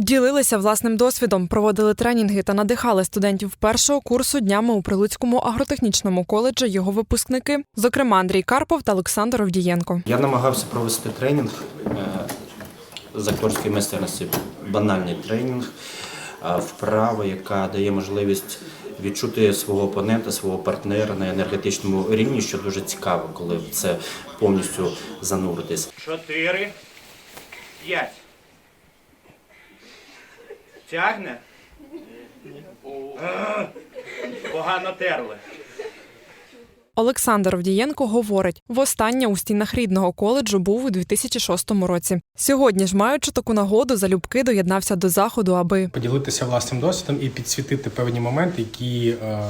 Ділилися власним досвідом, проводили тренінги та надихали студентів першого курсу днями у Прилуцькому агротехнічному коледжі його випускники, зокрема Андрій Карпов та Олександр Овдієнко. Я намагався провести тренінг е, з акторської майстерності, банальний тренінг, е, вправа, яка дає можливість відчути свого опонента, свого партнера на енергетичному рівні, що дуже цікаво, коли це повністю зануритись. Чотири. П'ять. Тягне? А, Погано терли. Олександр Овдієнко говорить, востаннє у стінах рідного коледжу був у 2006 році. Сьогодні ж, маючи таку нагоду, залюбки доєднався до заходу, аби поділитися власним досвідом і підсвітити певні моменти, які е,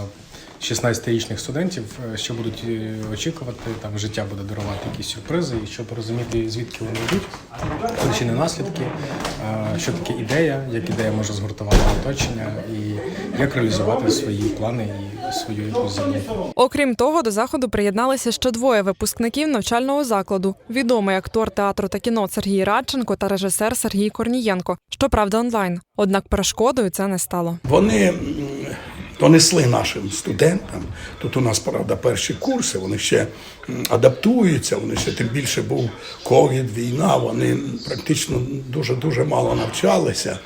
16-річних студентів е, ще будуть е, очікувати. Там життя буде дарувати якісь сюрпризи, і щоб розуміти, звідки вони йдуть, причини наслідки, е, що таке ідея, як ідея може згуртувати оточення, і як реалізувати свої плани і свою якусь. Окрім того, до заходу приєдналися ще двоє випускників навчального закладу: відомий актор театру та кіно Сергій Радченко та режисер Сергій Корнієнко. Щоправда, онлайн. Однак перешкодою це не стало. Вони донесли нашим студентам. Тут у нас, правда, перші курси, вони ще адаптуються, вони ще тим більше був ковід, війна, вони практично дуже-дуже мало навчалися.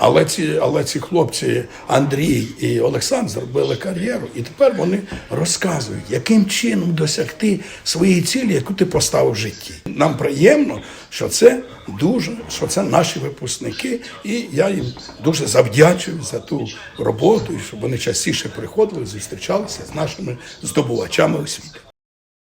Але ці, але ці хлопці Андрій і Олександр зробили кар'єру, і тепер вони розказують, яким чином досягти своєї цілі, яку ти поставив в житті. Нам приємно, що це дуже, що це наші випускники, і я їм дуже завдячую за ту роботу, і щоб вони частіше приходили, зустрічалися з нашими здобувачами освіти.